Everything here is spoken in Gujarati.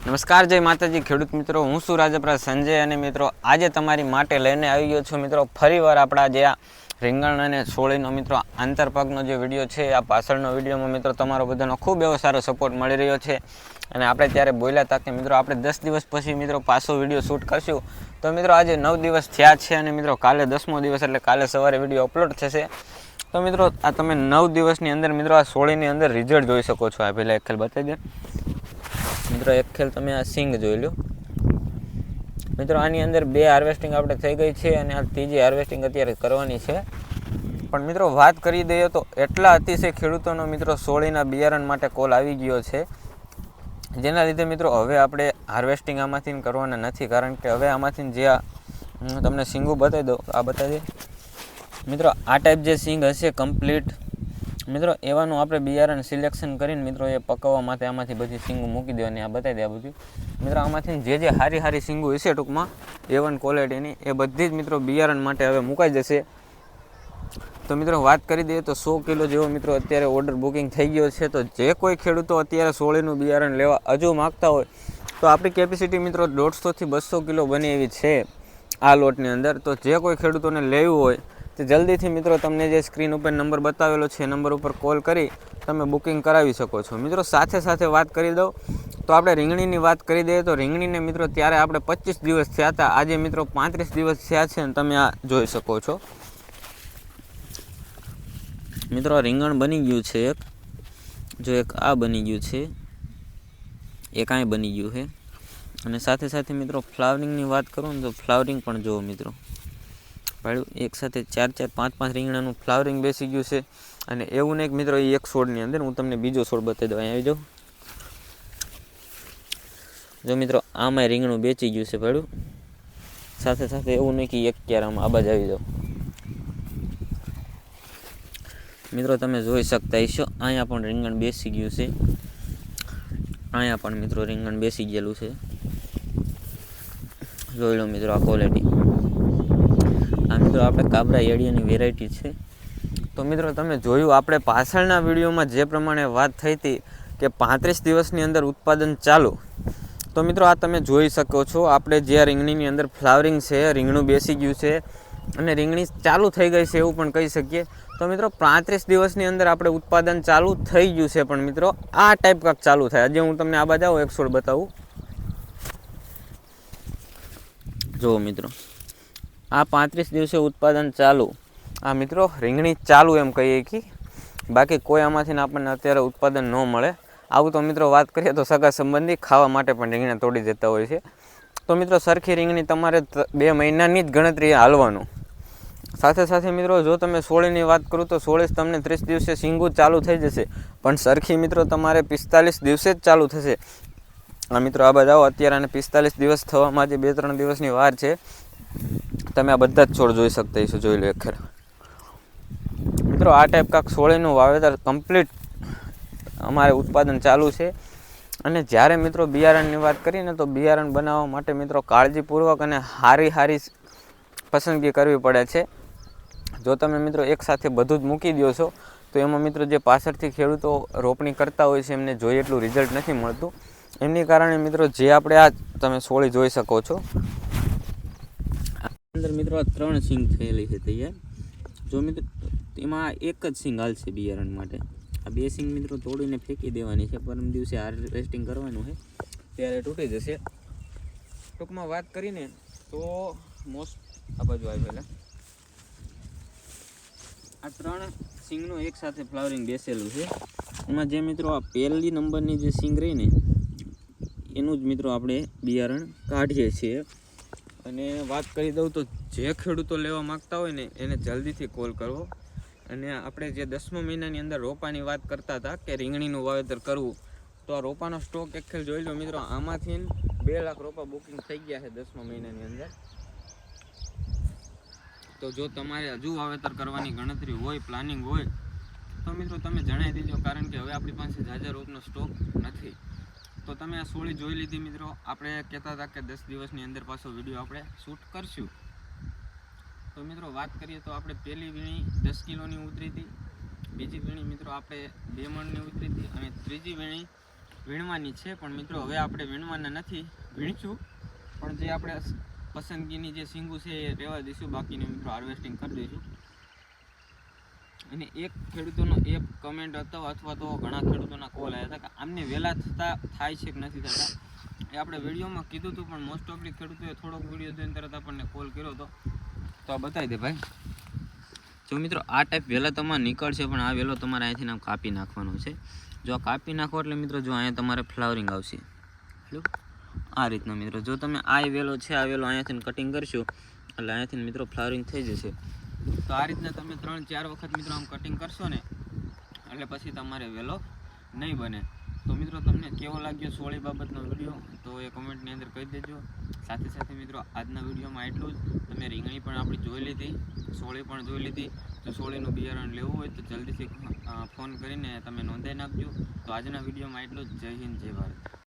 નમસ્કાર, જય માતાજી. ખેડૂત મિત્રો, હું છું રાજપરા સંજય અને મિત્રો, આજે તમારી માટે લઈને આવી ગયો છું મિત્રો, ફરીવાર આપણા જે આ રીંગણ અને સોળીનો મિત્રો આંતરપાકનો જે વીડિયો છે, આ પાછળનો વિડીયોમાં મિત્રો, તમારો બધાનો ખૂબ એવો સારો સપોર્ટ મળી રહ્યો છે. અને આપણે ત્યારે બોલ્યા હતા કે મિત્રો, આપણે દસ દિવસ પછી મિત્રો, પાછો વીડિયો શૂટ કરશું. તો મિત્રો, આજે નવ દિવસ થયા છે અને મિત્રો, કાલે દસમો દિવસ, એટલે કાલે સવારે વીડિયો અપલોડ થશે. તો મિત્રો, આ તમે નવ દિવસની અંદર મિત્રો, આ સોળીની અંદર રિઝલ્ટ જોઈ શકો છો. આ પહેલાં એક ખેલ બતાવી દે. મિત્રો, એક ખેલ તમે આ સિંગ જોઈ લો. મિત્રો, આની અંદર બે હાર્વેસ્ટિંગ આપણે થઈ ગઈ છે અને આ ત્રીજી હાર્વેસ્ટિંગ અત્યારે કરવાની છે. પણ મિત્રો, વાત કરી દઈએ તો એટલા અતિશય ખેડૂતોનો મિત્રો, સોળીના બિયારણ માટે કોલ આવી ગયો છે. જેના લીધે મિત્રો, હવે આપણે હાર્વેસ્ટિંગ આમાંથી કરવાના નથી, કારણ કે હવે આમાંથી જે આ, હું તમને સિંગું બતાવી દઉં, આ બતાવી મિત્રો, આ ટાઈપ જે સિંગ હશે કમ્પ્લીટ મિત્રો, એવાનું આપણે બિયારણ સિલેક્શન કરીને મિત્રો એ પકવવા માટે આમાંથી બધી સિંગો મૂકી દેવાની આ બતાવી દે આ બધું. મિત્રો, આમાંથી જે જે હારી હારી સિંગો હશે ટૂંકમાં એ વન ક્વોલિટીની એ બધી જ મિત્રો બિયારણ માટે હવે મુકાઈ જશે. તો મિત્રો, વાત કરી દઈએ તો સો કિલો જેવો મિત્રો અત્યારે ઓર્ડર બુકિંગ થઈ ગયો છે. તો જે કોઈ ખેડૂતો અત્યારે સોળીનું બિયારણ લેવા હજુ માગતા હોય, તો આપણી કેપેસિટી મિત્રો દોઢસોથી બસો કિલો બને એવી છે આ લોટની અંદર. તો જે કોઈ ખેડૂતોને લેવું હોય તો જલ્દીથી મિત્રો તમને જે સ્ક્રીન ઉપર નંબર બતાવેલો છે નંબર ઉપર કોલ કરી તમે બુકિંગ કરાવી શકો છો. મિત્રો સાથે સાથે વાત કરી દઉં. તો આપણે રીંગણીની વાત કરી દઈએ તો રીંગણીને મિત્રો ત્યારે આપણે પચીસ દિવસ થયા હતા. આજે મિત્રો પાંત્રીસ દિવસ થયા છે અને તમે આ જોઈ શકો છો. મિત્રો રીંગણ બની ગયું છે એક. જો એક આ બની ગયું છે. એ કાંઈ બની ગયું છે. અને સાથે સાથે મિત્રો ફ્લાવરિંગની વાત કરું ને તો ફ્લાવરિંગ પણ જુઓ મિત્રો. ભાડું? એક સાથે ચાર ચાર, પાંચ પાંચ રીંગણાનું ફ્લાવરિંગ બેસી ગયું છે. અને એવું નહીં મિત્રો, એ એક છોડની અંદર, હું તમને બીજો છોડ બતાવી દઉં. આવી જાઉં જો મિત્રો આમાં રીંગણું બેચી ગયું છે ભાડું. સાથે સાથે એવું નહીં કે એક ક્યારામાં આબાજ આવી જાવ મિત્રો, તમે જોઈ શકતા હશો, અહીંયા પણ રીંગણ બેસી ગયું છે. અહીંયા પણ મિત્રો, રીંગણ બેસી ગયેલું છે. જોઈ લો મિત્રો, આ ક્વોલિટી મિત્રો, આપણે કાબરા એડિયાની વેરાયટી છે. તો મિત્રો, તમે જોયું, આપણે પાછળના વિડીયોમાં જે પ્રમાણે વાત થઈ હતી કે પાંત્રીસ દિવસની અંદર ઉત્પાદન ચાલુ. તો મિત્રો, આ તમે જોઈ શકો છો, આપણે જે આ રીંગણીની અંદર ફ્લાવરિંગ છે, રીંગણું બેસી ગયું છે અને રીંગણી ચાલુ થઈ ગઈ છે એવું પણ કહી શકીએ. તો મિત્રો, પાંત્રીસ દિવસની અંદર આપણે ઉત્પાદન ચાલુ થઈ ગયું છે, પણ મિત્રો, આ ટાઈપ કાંક ચાલુ થાય. આજે હું તમને આ બાજુ આવું એક છોડ બતાવું. જુઓ મિત્રો. આ પાંત્રીસ દિવસે ઉત્પાદન ચાલુ. આ મિત્રો, રીંગણી ચાલુ એમ કહીએ કે બાકી કોઈ આમાંથી આપણને અત્યારે ઉત્પાદન ન મળે. આવું તો મિત્રો વાત કરીએ તો સગા સંબંધી ખાવા માટે પણ રીંગણા તોડી દેતા હોય છે. તો મિત્રો, સરખી રીંગણી તમારે બે મહિનાની જ ગણતરી હાલવાનું. સાથે સાથે મિત્રો, જો તમે સોળીની વાત કરું તો સોળીસ તમને ત્રીસ દિવસે સિંગુ ચાલુ થઈ જશે. પણ સરખી મિત્રો તમારે પિસ્તાલીસ દિવસે જ ચાલુ થશે. આ મિત્રો, આ બધા અત્યારે અને પિસ્તાલીસ દિવસ થવામાં જે બે ત્રણ દિવસની વાર છે. તમે આ બધા જ છોડ જોઈ શકતા હશો, જોઈ લો એક મિત્રો, આ ટાઈપ કાંક સોળીનું વાવેતર કમ્પ્લીટ અમારે ઉત્પાદન ચાલુ છે. અને જ્યારે મિત્રો બિયારણની વાત કરીએ તો બિયારણ બનાવવા માટે મિત્રો કાળજીપૂર્વક અને હારી હારી પસંદગી કરવી પડે છે. જો તમે મિત્રો એકસાથે બધું જ મૂકી દો છો, તો એમાં મિત્રો જે પાછળથી ખેડૂતો રોપણી કરતા હોય છે, એમને જોઈએ એટલું રિઝલ્ટ નથી મળતું. એમની કારણે મિત્રો જે આપણે આ તમે સોળી જોઈ શકો છો અંદર મિત્રો ત્રણ સિંગ થયેલી છે તૈયાર. જો મિત્રો એમાં એક જ સિંગ હાલશે બિયારણ માટે. આ બે સિંગ મિત્રો તોડીને ફેંકી દેવાની છે. પરમ દિવસે હાર્વેસ્ટિંગ કરવાનું છે. ત્યારે તૂટી જશે. ટૂંકમાં વાત કરીને તો મોસ્ટ આ બાજુ આવી પહેલાં આ ત્રણ સિંગનું એક સાથે ફ્લાવરિંગ બેસેલું છે. એમાં જે મિત્રો આ પહેલી નંબરની જે સિંગ રહી ને, એનું જ મિત્રો આપણે બિયારણ કાઢીએ છીએ. અને વાત કરી દઉં તો જે ખેડૂતો લેવા માગતા હોય ને, એને જલ્દીથી કોલ કરવો. અને આપણે જે દસમા મહિનાની અંદર રોપાની વાત કરતા હતા કે રીંગણીનું વાવેતર કરવું, તો આ રોપાનો સ્ટોક એક ખેલ જોઈ લો મિત્રો, આમાંથી બે લાખ રોપા બુકિંગ થઈ ગયા છે દસમા મહિનાની અંદર. તો જો તમારે હજુ વાવેતર કરવાની ગણતરી હોય પ્લાનિંગ હોય, તો મિત્રો તમે જણાવી દેજો, કારણ કે હવે આપણી પાસે જાજા રોપનો સ્ટોક નથી. તો તમે આ સોળી જોઈ લીધી મિત્રો. આપણે કહેતા હતા કે દસ દિવસની અંદર પાછો વીડિયો આપણે શૂટ કરશું. તો મિત્રો વાત કરીએ તો આપણે પહેલી વીણી દસ કિલોની ઉતરી હતી. બીજી વીણી મિત્રો આપણે બે મણની ઉતરી હતી અને ત્રીજી વીણી વીણવાની છે. પણ મિત્રો હવે આપણે વીણવાના નથી, વીણશું. પણ જે આપણે પસંદગીની જે સિંગુ છે એ રહેવા દઈશું. બાકીની મિત્રો હાર્વેસ્ટિંગ કરી દઈશું. અને એક ખેડૂતોનો એક કમેન્ટ હતો અથવા તો ઘણા ખેડૂતોના કોલ આવ્યા હતા કે આમને વહેલા થતા થાય છે કે નથી થતા. એ આપણે વિડીયોમાં કીધું હતું, પણ મોસ્ટ ઓફલી ખેડૂતોએ થોડોક વીડિયો જોઈને તરત આપણને કોલ કર્યો હતો. તો આ બતાવી દે ભાઈ. જો મિત્રો, આ ટાઈપ વહેલા તમારે નીકળશે, પણ આ વહેલો તમારે અહીંયાથી આમ કાપી નાખવાનો છે. જો આ કાપી નાખો એટલે મિત્રો, જો અહીંયા તમારે ફ્લાવરિંગ આવશે. હેલો આ રીતના મિત્રો, જો તમે આ વેલો છે, આ વેલો અહીંયાથી કટિંગ કરશો, એટલે અહીંયાથી મિત્રો ફ્લાવરિંગ થઈ જશે. તો આ રીતના તમે ત્રણ, ચાર વખત મિત્રો આમ કટિંગ કરશો ને, એટલે પછી તમારે વેલો નહીં બને. તો મિત્રો તમને કેવો લાગ્યો સોળી બાબતનો વીડિયો તો એ કોમેન્ટની અંદર કહી દેજો. સાથે સાથે મિત્રો આજના વિડીયોમાં એટલું જ. તમે રીંગણી પણ આપણી જોઈ લીધી, સોળી પણ જોઈ લીધી. જો સોળીનું બિયારણ લેવું હોય તો જલ્દીથી ફોન કરીને તમે નોંધાઈ નાખજો. તો આજના વિડીયોમાં એટલું જ. જય હિન્દ, જય ભારત.